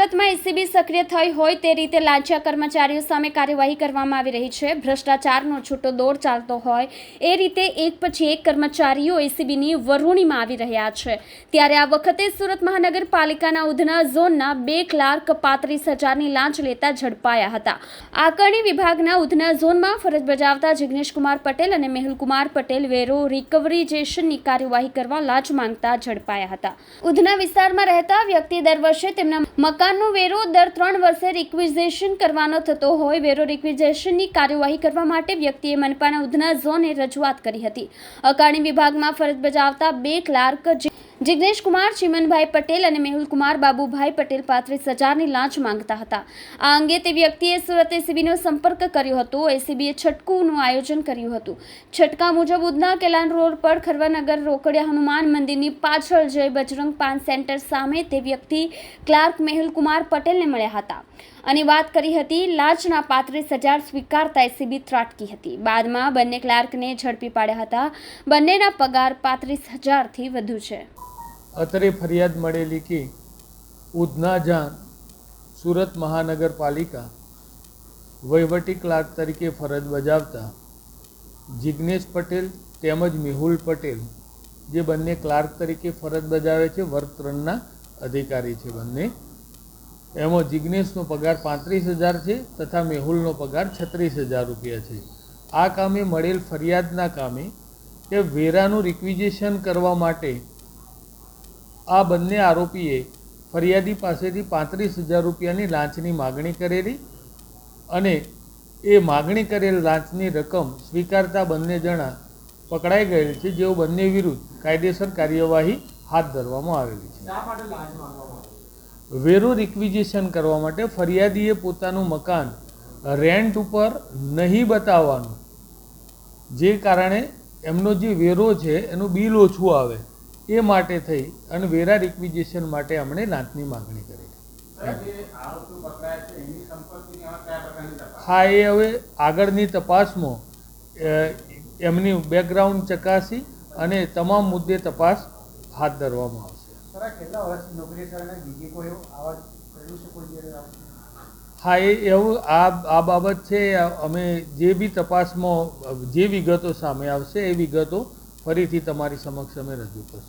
ACB સક્રિય થઈ હોય તે રીતે લાંચિયા કર્મચારીઓ સામે કાર્યવાહી કરવામાં આવી રહી છે. ભ્રષ્ટાચારનો છૂટો દોર ચાલતો હોય એ રીતે એક પછી એક કર્મચારીઓ એસીબીની વરૂણીમાં આવી રહ્યા છે. ત્યારે આ વખતે સુરત મહાનગરપાલિકાના ઉધના ઝોનના બે ક્લાર્ક પાંત્રીસ હજારની લાંચ લેતા ઝડપાયા હતા. આકારણી વિભાગના ઉધના ઝોનમાં ફરજ બજાવતા જિગ્નેશકુમાર પટેલ અને મેહુલકુમાર પટેલ વેરો રિકવરીઝેશનની કાર્યવાહી કરવા લાંચ માંગતા ઝડપાયા હતા. ઉધના વિસ્તારમાં રહેતા વ્યક્તિ દર વર્ષે તેમના મકાનનો વેરો દર ત્રણ વર્ષે રિક્વિઝેશન કરવાનો થતો હોય. વેરો રિક્વિઝેશનની કાર્યવાહી કરવા માટે વ્યક્તિએ મનપાના ઉધના ઝોને રજૂઆત કરી હતી. અકારણી વિભાગમાં ફરજ બજાવતા બે ક્લાર્ક જિ- જિગ્નેશ કુમાર, ચિમનભાઈ પટેલ અને મેહુલકુમાર બાબુભાઈ પટેલ પાંત્રીસ હજારની લાંચ માંગતા હતા. આ અંગે તે વ્યક્તિએ સુરત એસીબીનો સંપર્ક કર્યો હતો. એસીબીએ છટકુનું આયોજન કર્યું હતું. છટકા મુજબ ઉધના કેલાન રોડ પર ખરવાનગર રોકડિયા હનુમાન મંદિરની પાછળ જય બજરંગ પાન સેન્ટર સામે તે વ્યક્તિ ક્લાર્ક મેહુલકુમાર પટેલને મળ્યા હતા. અને વાત કરી હતી લાંચના પાંત્રીસ હજાર સ્વીકારતા એસીબી ત્રાટકી હતી. બાદમાં બંને ક્લાર્કને ઝડપી પાડ્યા હતા. બંનેના પગાર પાંત્રીસ હજારથી વધુ છે. અત્રે ફરિયાદ મળેલી કે ઉધના જાન સુરત મહાનગરપાલિકા વહીવટી ક્લાર્ક તરીકે ફરજ બજાવતા જિગ્નેશ પટેલ તેમજ મેહુલ પટેલ, જે બંને ક્લાર્ક તરીકે ફરજ બજાવે છે, વર્ગ ત્રણના અધિકારી છે બંને. એમાં જિગ્નેશનો પગાર પાંત્રીસ હજાર છે તથા મેહુલનો પગાર છત્રીસ હજાર રૂપિયા છે. આ કામે મળેલ ફરિયાદના કામે કે વેરાનું રિક્વિઝેશન કરવા માટે આ બંને આરોપીએ ફરિયાદી પાસેથી પાંત્રીસ હજાર રૂપિયાની લાંચની માગણી કરેલી અને એ માગણી કરેલ લાંચની રકમ સ્વીકારતા બંને જણા પકડાઈ ગયેલ છે જેઓ બંને વિરુદ્ધ કાયદેસર કાર્યવાહી હાથ ધરવામાં આવેલી છે. વેરો રિક્વિઝિશન કરવા માટે ફરિયાદીએ પોતાનું મકાન રેન્ટ ઉપર નહીં બતાવવાનું જે કારણે એમનો જે વેરો છે એનું બિલ ઓછું આવે. એ માટે થઈ અને વેરા રિક્વિઝેશન માટે અમને લાંચની માગણી કરી. હા એ હવે આગળની તપાસમાં એમની બેકગ્રાઉન્ડ ચકાસી અને તમામ મુદ્દે તપાસ હાથ ધરવામાં આવશે. હા એ એવું આ આ બાબત છે અમે જે બી તપાસમાં જે વિગતો સામે આવશે એ વિગતો ફરીથી તમારી સમક્ષ અમે રજૂ કરશું.